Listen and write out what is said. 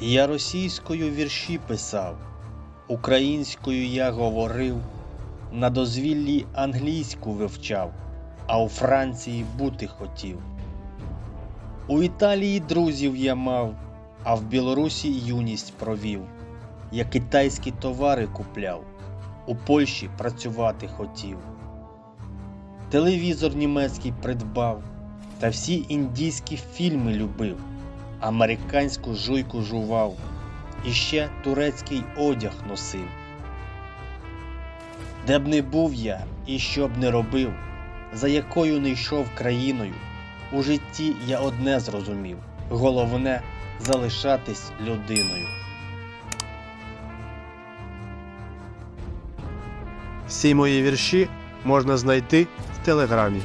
Я російською вірші писав, українською я говорив, на дозвіллі англійську вивчав, а у Франції бути хотів. У Італії друзів я мав, а в Білорусі юність провів. Я китайські товари купляв, у Польщі працювати хотів. Телевізор німецький придбав, та всі індійські фільми любив, американську жуйку жував, і ще турецький одяг носив. Де б не був я і що б не робив, за якою не йшов країною, у житті я одне зрозумів головне залишатись людиною. Всі мої вірші можна знайти в телеграмі.